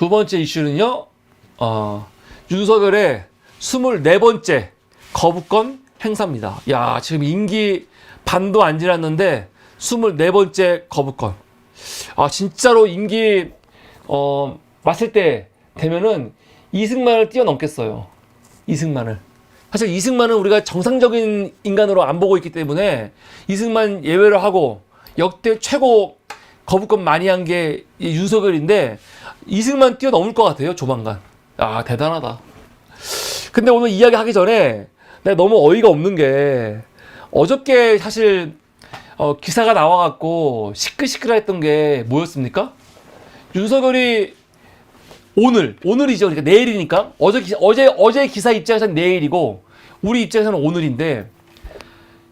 두 번째 이슈는요, 어, 윤석열의 24번째 거부권 행사입니다. 야, 지금 임기 반도 안 지났는데 24번째 거부권. 아, 진짜로 임기, 어, 맞을 때 되면은 이승만을 뛰어넘겠어요. 이승만을. 사실 이승만은 우리가 정상적인 인간으로 안 보고 있기 때문에 이승만 예외를 하고 역대 최고 거부권 많이 한 게 윤석열인데 이승만 뛰어넘을 것 같아요 조만간. 아 대단하다. 근데 오늘 이야기 하기 전에 내가 너무 어이가 없는 게 어저께 사실 어, 기사가 나와갖고 시끌시끌했던 게 뭐였습니까? 윤석열이 오늘 오늘이죠. 그러니까 내일이니까. 어제 기, 어제 어제 기사 입장에서는 내일이고 우리 입장에서는 오늘인데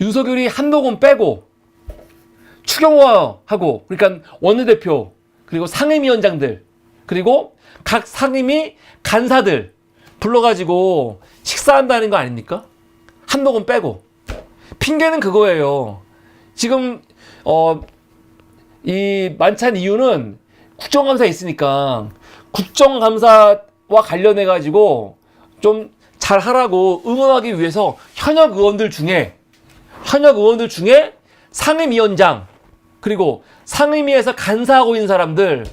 윤석열이 한동훈 빼고 추경호하고 그러니까 원내대표 그리고 상임위원장들 그리고 각 상임위 간사들 불러가지고 식사한다는 거 아닙니까? 한동훈 빼고 핑계는 그거예요. 지금 어 이 만찬 이유는 국정감사 있으니까 국정감사와 관련해 가지고 좀 잘하라고 응원하기 위해서 현역 의원들 중에 현역 의원들 중에 상임위원장 그리고 상임위에서 간사하고 있는 사람들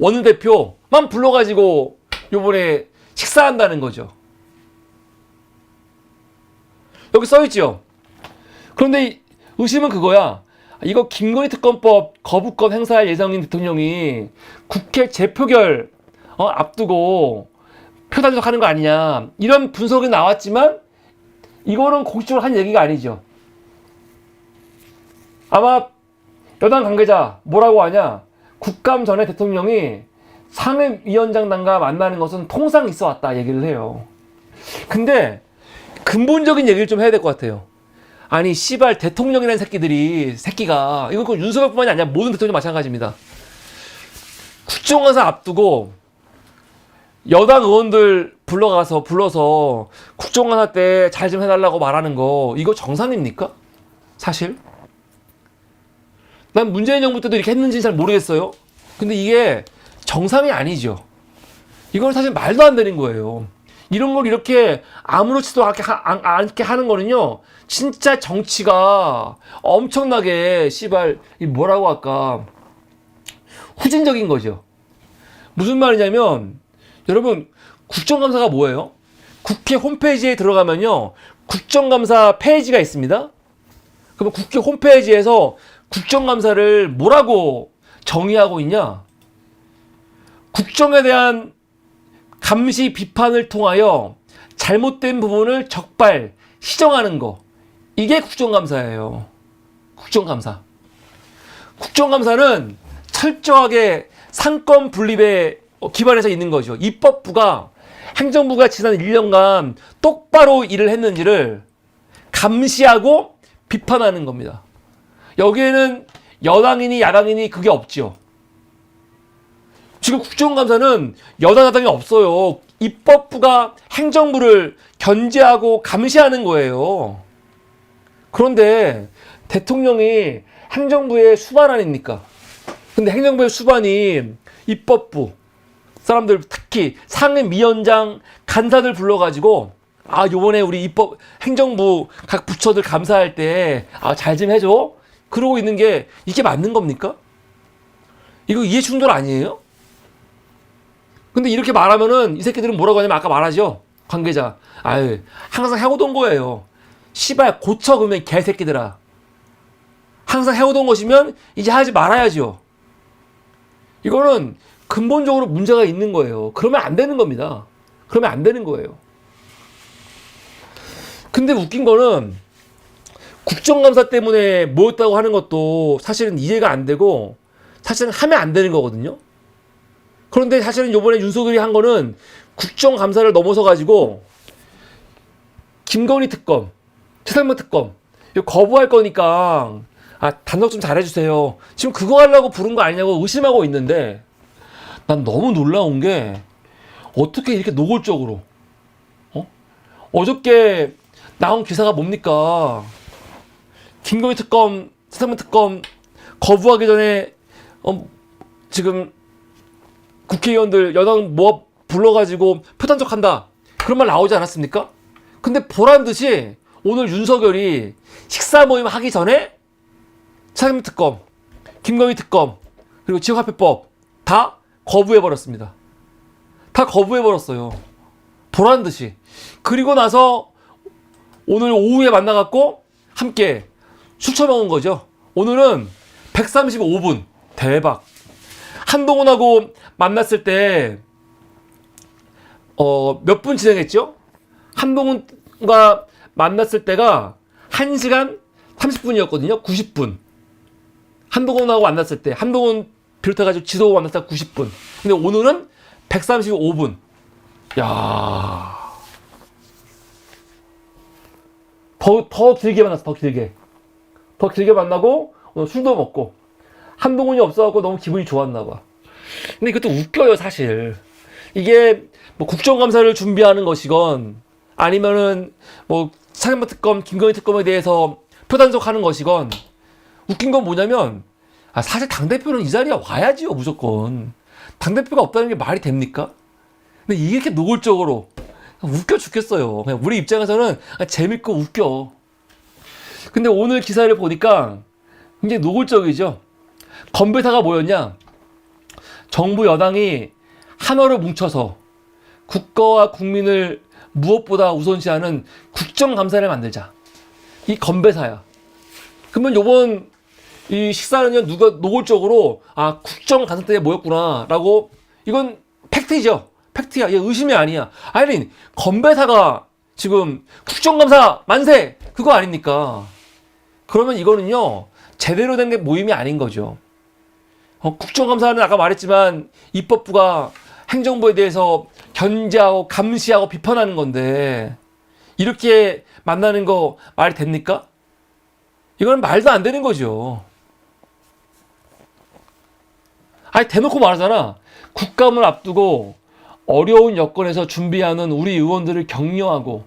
원내대표만 불러가지고 요번에 식사한다는 거죠. 여기 써있죠. 그런데 이- 의심은 그거야. 이거 김건희 특검법 거부권 행사할 예정인 대통령이 국회 재표결 어, 앞두고 표 단속하는 거 아니냐 이런 분석이 나왔지만 이거는 공식적으로 한 얘기가 아니죠. 아마 여당 관계자 뭐라고 하냐 국감 전에 대통령이 상임위원장단과 만나는 것은 통상 있어 왔다 얘기를 해요. 근데 근본적인 얘기를 좀 해야 될 것 같아요. 아니 씨발 대통령이라는 새끼들이 새끼가 이거 그 윤석열뿐만이 아니라 모든 대통령 마찬가지입니다. 국정감사 앞두고 여당 의원들 불러가서 불러서 국정감사 때 잘 좀 해달라고 말하는 거 이거 정상입니까? 사실 난 문재인 정부 때도 이렇게 했는지 잘 모르겠어요. 근데 이게 정상이 아니죠. 이건 사실 말도 안 되는 거예요. 이런 걸 이렇게 아무렇지도 않게, 하는 거는요, 진짜 정치가 엄청나게, 씨발, 이 뭐라고 할까, 후진적인 거죠. 무슨 말이냐면, 여러분, 국정감사가 뭐예요? 국회 홈페이지에 들어가면요, 국정감사 페이지가 있습니다. 그러면 국회 홈페이지에서 국정감사를 뭐라고 정의하고 있냐? 국정에 대한 감시 비판을 통하여 잘못된 부분을 적발, 시정하는 거. 이게 국정감사예요. 국정감사. 국정감사는 철저하게 상권 분립에 기반해서 있는 거죠. 입법부가 행정부가 지난 1년간 똑바로 일을 했는지를 감시하고 비판하는 겁니다. 여기에는 여당이니 야당이니 그게 없죠. 지금 국정감사는 여당 야당이 없어요. 입법부가 행정부를 견제하고 감시하는 거예요. 그런데 대통령이 행정부의 수반 아닙니까? 근데 행정부의 수반이 입법부 사람들 특히 상임위원장 간사들 불러가지고 아 요번에 우리 입법 행정부 각 부처들 감사할 때 아 잘 좀 해줘 그러고 있는 게 이게 맞는 겁니까? 이거 이해 충돌 아니에요? 근데 이렇게 말하면은 이 새끼들은 뭐라고 하냐면 아까 말하죠? 관계자. 아유 항상 해오던 거예요. 씨발 고쳐 그러면 개새끼들아. 항상 해오던 것이면 이제 하지 말아야죠. 이거는 근본적으로 문제가 있는 거예요. 그러면 안 되는 겁니다. 그러면 안 되는 거예요. 근데 웃긴 거는 국정감사 때문에 모였다고 하는 것도 사실은 이해가 안 되고 사실은 하면 안 되는 거거든요. 그런데 사실은 요번에 윤석열이 한 거는 국정감사를 넘어서 가지고 김건희 특검, 최상무 특검 이거 거부할 거니까 아 단독 좀 잘해주세요. 지금 그거 하려고 부른 거 아니냐고 의심하고 있는데 난 너무 놀라운 게 어떻게 이렇게 노골적으로 어? 어저께 나온 기사가 뭡니까? 김건희 특검, 최상무 특검 거부하기 전에 어, 지금 국회의원들 여당 모아 불러가지고 표단적한다 그런 말 나오지 않았습니까? 근데 보란 듯이 오늘 윤석열이 식사 모임 하기 전에 차김 특검, 김건희 특검 그리고 지역화폐법 다 거부해 버렸습니다. 다 거부해 버렸어요. 보란 듯이. 그리고 나서 오늘 오후에 만나갖고 함께 술 처먹은 거죠. 오늘은 135분. 대박. 한동훈하고 만났을 때, 어, 몇 분 진행했죠? 한동훈과 만났을 때가 1시간 30분이었거든요. 90분. 한동훈하고 만났을 때, 한동훈 비롯해가지고 지도하고 만났을 때 90분. 근데 오늘은 135분. 야 더, 더 길게 만났어, 더 길게. 더 길게 만나고, 오늘 술도 먹고. 한동훈이 없어갖고 너무 기분이 좋았나 봐. 근데 이것도 웃겨요, 사실. 이게 뭐 국정감사를 준비하는 것이건, 아니면은 뭐 차관보 특검, 김건희 특검에 대해서 표단속하는 것이건, 웃긴 건 뭐냐면, 아, 사실 당 대표는 이 자리에 와야지요, 무조건. 당 대표가 없다는 게 말이 됩니까? 근데 이렇게 노골적으로 웃겨 죽겠어요. 그냥 우리 입장에서는 그냥 재밌고 웃겨. 근데 오늘 기사를 보니까 굉장히 노골적이죠. 건배사가 뭐였냐? 정부 여당이 한어를 뭉쳐서 국가와 국민을 무엇보다 우선시하는 국정감사를 만들자. 이 건배사야. 그러면 요번 이 식사는요 누가 노골적으로 아 국정감사 때문에 모였구나 라고 이건 팩트죠. 팩트야. 얘 의심이 아니야. 아니, 건배사가 지금 국정감사 만세! 그거 아닙니까? 그러면 이거는요, 제대로 된 게 모임이 아닌 거죠. 어, 국정감사는 아까 말했지만, 입법부가 행정부에 대해서 견제하고 감시하고 비판하는 건데, 이렇게 만나는 거 말이 됩니까? 이건 말도 안 되는 거죠. 아니, 대놓고 말하잖아. 국감을 앞두고 어려운 여건에서 준비하는 우리 의원들을 격려하고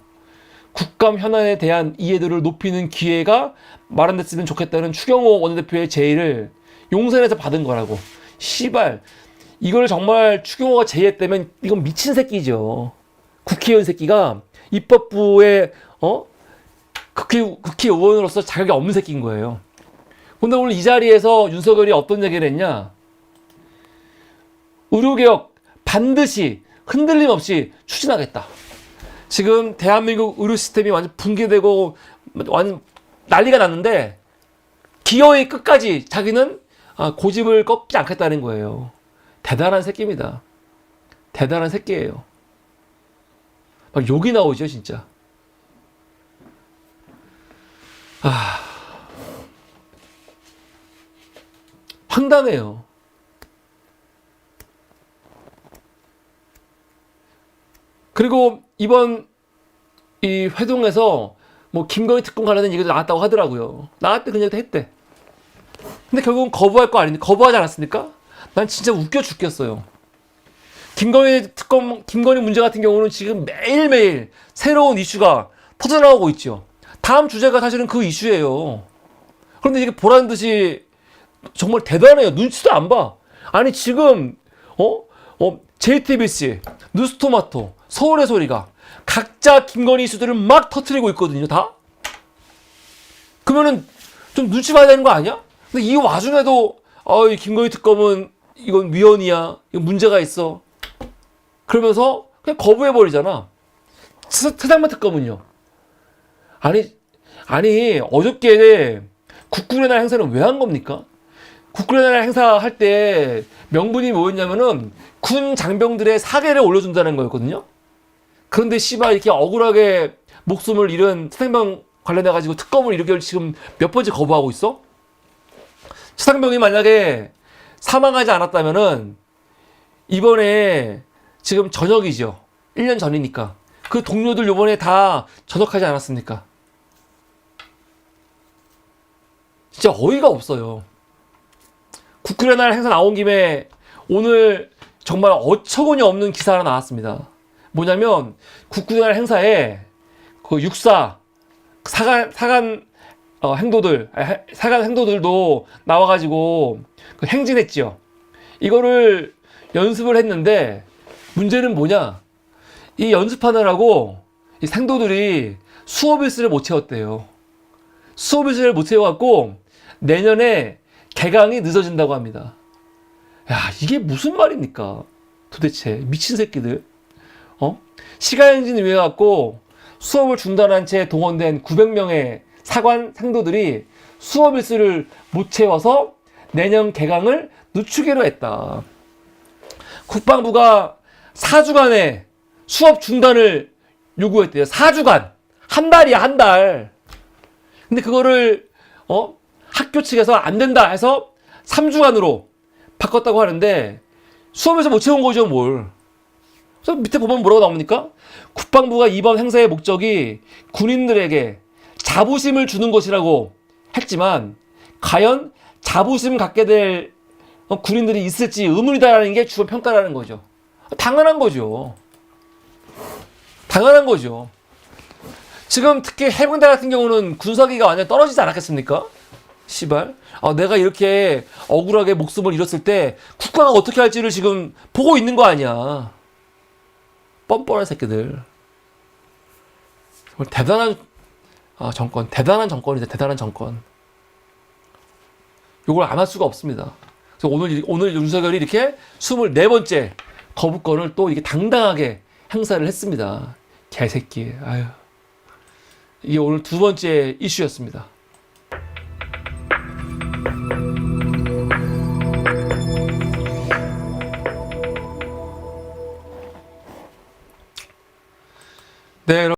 국감 현안에 대한 이해도를 높이는 기회가 마련됐으면 좋겠다는 추경호 원내대표의 제의를 용산에서 받은 거라고. 시발. 이걸 정말 추경호가 제의했다면 이건 미친 새끼죠. 국회의원 새끼가 입법부의 어 국회 국회의원으로서 자격이 없는 새끼인 거예요. 근데 오늘 이 자리에서 윤석열이 어떤 얘기를 했냐? 의료개혁 반드시 흔들림 없이 추진하겠다. 지금 대한민국 의료 시스템이 완전 붕괴되고 완전 난리가 났는데 기어의 끝까지 자기는 아, 고집을 꺾지 않겠다는 거예요. 대단한 새끼입니다. 대단한 새끼예요. 막 욕이 나오죠, 진짜. 아. 황당해요. 그리고 이번 이 회동에서 뭐 김건희 특검 관련된 얘기도 나왔다고 하더라고요. 나왔대 그냥 했대. 근데 결국은 거부할 거 아닌데 거부하지 않았습니까? 난 진짜 웃겨 죽겠어요. 김건희 특검, 김건희 문제 같은 경우는 지금 매일매일 새로운 이슈가 터져나오고 있죠. 다음 주제가 사실은 그 이슈예요. 그런데 이게 보라는 듯이 정말 대단해요. 눈치도 안 봐. 아니, 지금, 어? 어, JTBC, 뉴스토마토, 서울의 소리가 각자 김건희 이슈들을 막 터트리고 있거든요, 다? 그러면은 좀 눈치 봐야 되는 거 아니야? 근데 이 와중에도, 어, 이 김건희 특검은 이건 위헌이야. 이건 문제가 있어. 그러면서 그냥 거부해 버리잖아. 세상만 특검은요. 아니, 아니, 어저께 국군의 날 행사는 왜 한 겁니까? 국군의 날 행사 할 때 명분이 뭐였냐면은 군 장병들의 사계를 올려준다는 거였거든요. 그런데 씨발 이렇게 억울하게 목숨을 잃은 최상병 관련해 가지고 특검을 이렇게 지금 몇 번째 거부하고 있어? 최상병이 만약에 사망하지 않았다면은 이번에 지금 전역이죠. 1년 전이니까. 그 동료들 요번에 다 전역하지 않았습니까? 진짜 어이가 없어요. 국군의 날 행사 나온 김에 오늘 정말 어처구니 없는 기사 하나 나왔습니다. 뭐냐면 국군의 날 행사에 그 육사 사간 사간 어, 행도들 아, 사간 행도들도 나와가지고 그 행진했지요. 이거를 연습을 했는데 문제는 뭐냐? 이 연습하느라고 이 상도들이 수업 일수를 못 채웠대요. 수업 일수를 못 채워갖고 내년에 개강이 늦어진다고 합니다. 야, 이게 무슨 말입니까? 도대체 미친 새끼들. 어? 시간행진을 위해 갖고 수업을 중단한 채 동원된 900명의 사관 상도들이 수업 일수를 못 채워서 내년 개강을 늦추기로 했다. 국방부가 4주간의 수업 중단을 요구했대요. 4주간. 한 달이야, 한 달. 근데 그거를, 어? 학교 측에서 안 된다 해서 3주간으로 바꿨다고 하는데 수업에서 못 채운 거죠, 뭘. 그래서 밑에 보면 뭐라고 나옵니까? 국방부가 이번 행사의 목적이 군인들에게 자부심을 주는 것이라고 했지만 과연 자부심 갖게 될 어, 군인들이 있을지 의문이다라는 게 주로 평가라는 거죠. 당연한 거죠. 당연한 거죠. 지금 특히 해병대 같은 경우는 군사기가 완전 떨어지지 않았겠습니까? 시발. 아, 내가 이렇게 억울하게 목숨을 잃었을 때 국가가 어떻게 할지를 지금 보고 있는 거 아니야. 뻔뻔한 새끼들. 정말 대단한 아, 정권, 대단한 정권이다. 대단한 정권. 요걸 안 할 수가 없습니다. 그래서 오늘 이- 오늘 윤석열이 이렇게 24번째 거부권을 또 이게 당당하게 행사를 했습니다. 개새끼. 아유. 이게 오늘 두 번째 이슈였습니다. 네, 여러분.